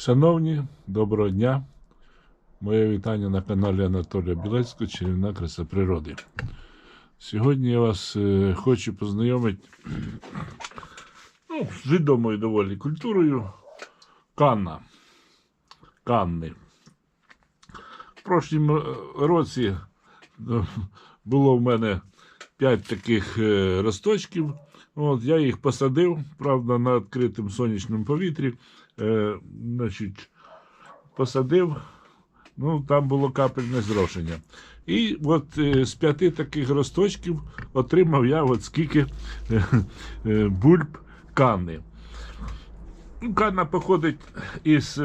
Шановні, доброго дня. Моє вітання на каналі Анатолія Білецького Чарівна краса природи. Сьогодні я вас е, хочу познайомити ну, з відомою доволі культурою Канна. Канни. В прошлім е, році е, було в мене 5 таких росточків. От, я їх посадив, правда, на відкритому сонячному повітрі. Е, значить, посадив, ну, там було капельне зрошення. І от е, з п'яти таких росточків отримав я от скільки е, бульб канни. Ну, Канна походить із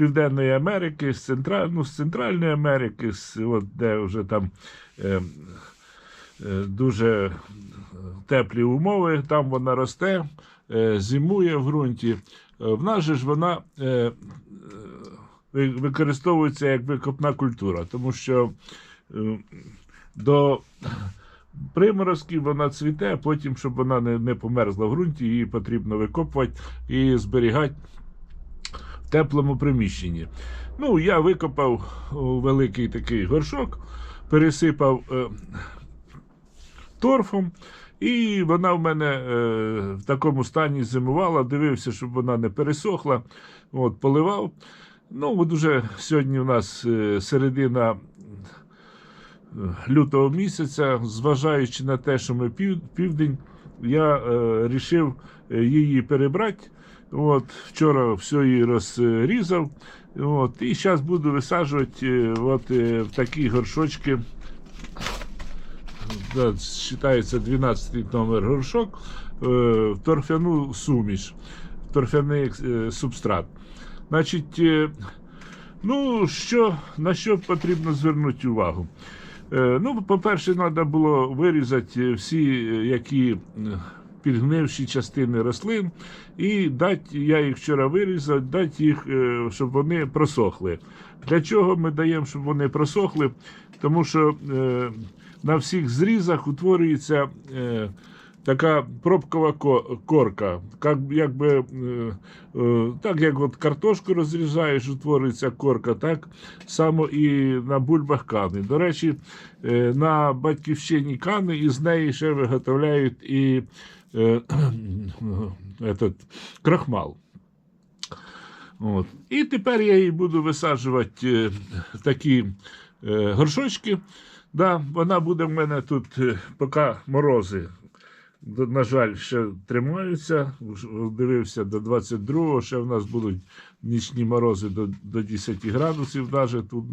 Південної Америки, з, Центра... ну, з Центральної Америки, з, от, де вже там е, е, дуже теплі умови, там вона росте, зимує в ґрунті. Е, В нас же ж вона е, е, ви- використовується як викопна культура, тому що е, до приморозків вона цвіте, а потім, щоб вона не, не померзла в ґрунті, її потрібно викопувати і зберігати в теплому приміщенні. Ну, я викопав великий такий горшок, пересипав е, торфом, і вона в мене е, в такому стані зимувала, дивився, щоб вона не пересохла. От, поливав. Ну, от уже сьогодні у нас е, середина е, лютого місяця, зважаючи на те, що ми пів, південь, я е, рішив е, її перебрати. От, вчора все її розрізав. От, і зараз буду висаджувати от, в такі горшочки. Да, считается 12 номер горшок, е, в торфяну суміш, в торфяний е, субстрат. Значить, е, ну, що, на що потрібно звернути увагу? Ну, по-перше, треба було вирізати всі, які підгнивші частини рослин, і дати, я їх вчора вирізав, дати їх, е, щоб вони просохли. Для чого ми даємо, щоб вони просохли? Тому що е, на всіх зрізах утворюється е, така пробкова корка. Як, якби, е, е, так як от картошку розрізаєш, утворюється корка, так само і на бульбах кани. До речі, е, на батьківщині кани із неї ще виготовляють і е, этот, крахмал. От. І тепер я її буду висаджувати е, такі е, горшочки. Да, вона буде в мене тут, е, поки морози, на жаль, ще тримаються. Дивився до 22-го, ще в нас будуть нічні морози до, до 10 градусів, навіть тут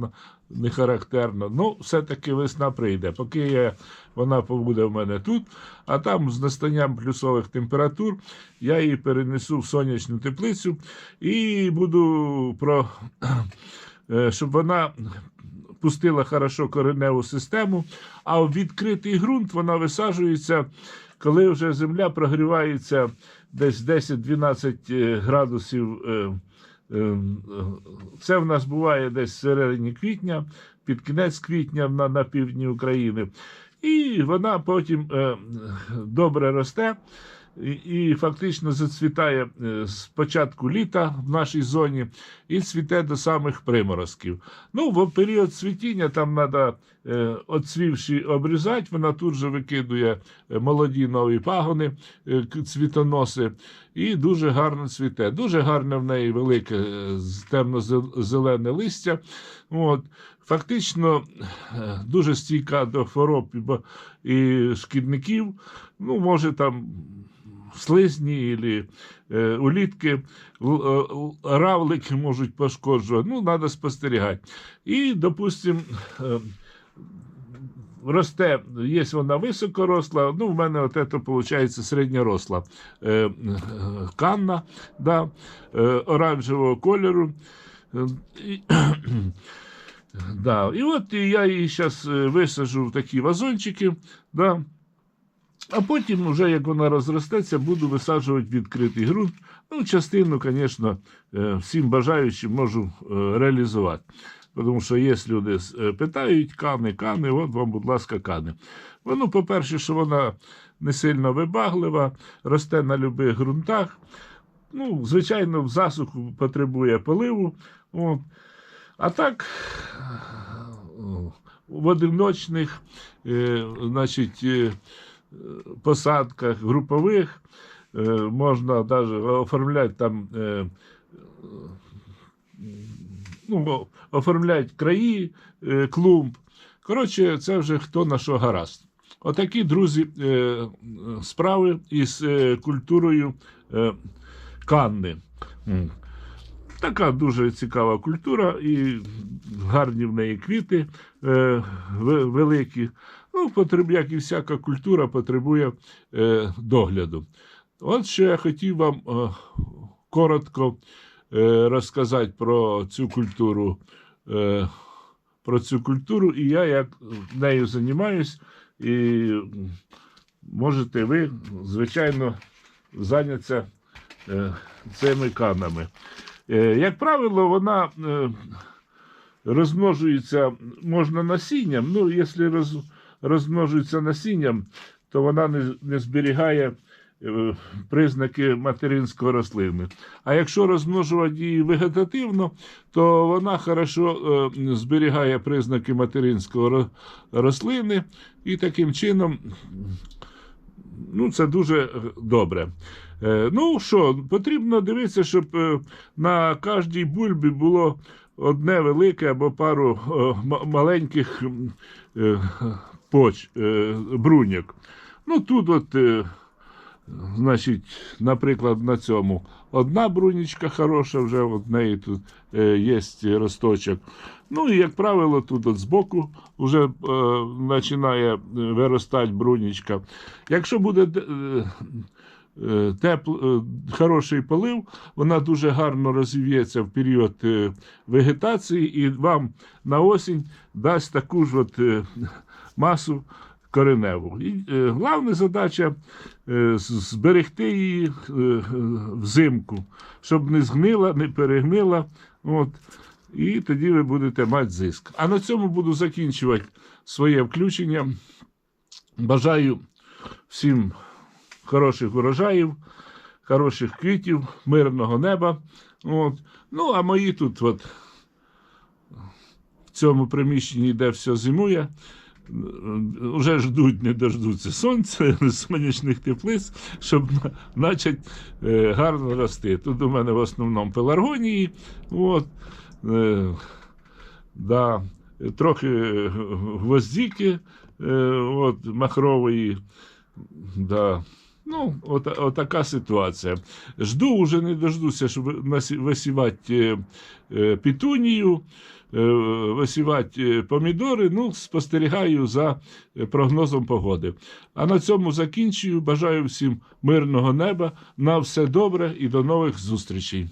не характерно. Ну, все-таки весна прийде. Поки я, вона побуде в мене тут, а там з настанням плюсових температур я її перенесу в сонячну теплицю і буду про. е, Щоб вона пустила хорошо кореневу систему, а в відкритий ґрунт вона висаджується, коли вже земля прогрівається десь 10-12 е, градусів. е, е, Це в нас буває десь в середині квітня, під кінець квітня на, на півдні України. І вона потім добре росте. І, фактично зацвітає е, з початку літа в нашій зоні і цвіте до самих приморозків. Ну, в період цвітіння там треба отцвівши обрізати, вона тут же викидує е, молоді нові пагони, е, цвітоноси, і дуже гарно цвіте. Дуже гарне в неї велике темно-зелене листя. От. Фактично дуже стійка до хвороб і шкідників. Ну, може там слизні і е, улітки, е, равлики можуть пошкоджувати. Ну, треба спостерігати. І, допустимо, е, росте, є вона високоросла, ну, в мене от це, виходить, середньоросла е, е, канна, да, е, оранжевого кольору. Е, І, да, і от я її зараз висаджу в такі вазончики. Да, а потім, вже як вона розростеться, буду висаджувати відкритий ґрунт. Ну, частину, звісно, е, всім бажаючим можу е, реалізувати. Тому що є люди е, питають, кани, кани, от вам, будь ласка, кани. Воно, по-перше, що вона не сильно вибаглива, росте на будь-яких ґрунтах. ну, звичайно, в засуху потребує поливу. От. А так, в одиночних, значить, посадках групових е, можна навіть оформляти там. Е, ну, о- краї, е, клумб. Коротше, це вже хто на що гаразд. Отакі, друзі, справи із культурою Канни. Така дуже цікава культура, і гарні в неї квіти великі. Ну, потреб, як і всяка культура, потребує е, догляду. От що я хотів вам е, коротко е, розказати про цю культуру. Е, про цю культуру, і я як нею займаюсь, і можете ви, звичайно, зайнятися е, цими канами. Е, як правило, вона е, розмножується можна насінням. Ну, якщо роз, розмножується насінням, то вона не, не зберігає е, признаки материнської рослини. А якщо розмножувати її вегетативно, то вона хорошо е, зберігає признаки материнської рослини, і таким чином ну, це дуже е, добре. Ну що, потрібно дивитися, щоб на кожній бульбі було одне велике або пару маленьких поч, е, бруньок. Ну тут от. Е, Значить, наприклад, на цьому одна брунічка хороша, вже в неї тут е, є росточок. Ну і, як правило, тут от збоку вже е, починає е, виростати брунічка. Якщо буде е, е, тепл, е, хороший полив, вона дуже гарно розвіється в період вегетації і вам на осінь дасть таку ж от, масу кореневу. І, е, головна задача е, зберегти її е, взимку, щоб не згнила, не перегнила. От, і тоді ви будете мати зиск. А на цьому буду закінчувати своє включення. Бажаю всім хороших урожаїв, хороших квітів, мирного неба. От. Ну, а мої тут, от, в цьому приміщенні, де все зимує, вже ждуть, не дождуться сонця, сонячних теплиць, щоб почати е, гарно рости. Тут у мене в основному пеларгонії. От, е, да, трохи гвоздіки е, от, махрової. Да. Ну, от, така ситуація. Жду, уже не дождуся, щоб висівати е, е, петунію, е, висівати помідори. Ну, спостерігаю за прогнозом погоди. А на цьому закінчую. Бажаю всім мирного неба. На все добре і до нових зустрічей.